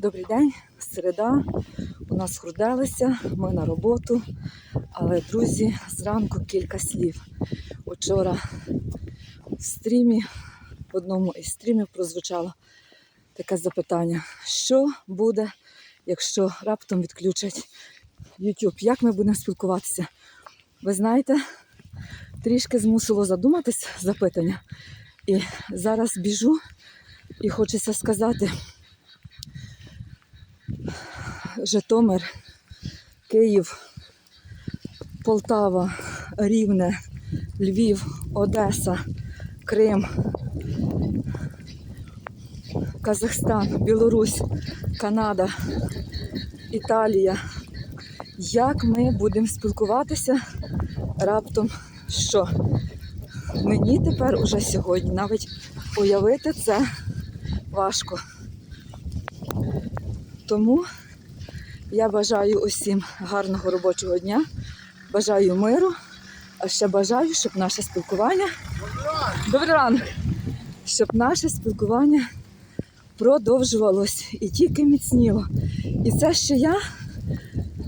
Добрий день, середа. У нас хурделися, ми на роботу. Але, друзі, зранку кілька слів. Учора в стрімі, в одному із стрімів прозвучало таке запитання: що буде, якщо раптом відключать YouTube? Як ми будемо спілкуватися? Ви знаєте, трішки змусило задуматись запитання. І зараз біжу і хочеться сказати. Житомир, Київ, Полтава, Рівне, Львів, Одеса, Крим, Казахстан, Білорусь, Канада, Італія. Як ми будемо спілкуватися раптом що? Мені тепер уже сьогодні навіть уявити це важко. Тому я бажаю усім гарного робочого дня, бажаю миру, а ще бажаю, щоб наше спілкування. Добрий ранок! Щоб наше спілкування продовжувалось і тільки міцніло. І це ще я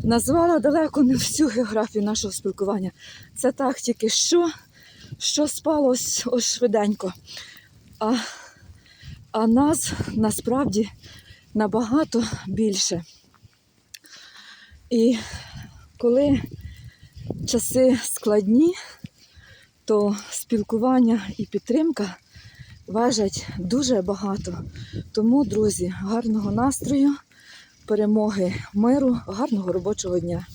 назвала далеко не всю географію нашого спілкування. Це так тільки що, що спало ось, ось швиденько. А, а нас насправді набагато більше. І коли часи складні, то спілкування і підтримка важать дуже багато. Тому, друзі, гарного настрою, перемоги, миру, гарного робочого дня.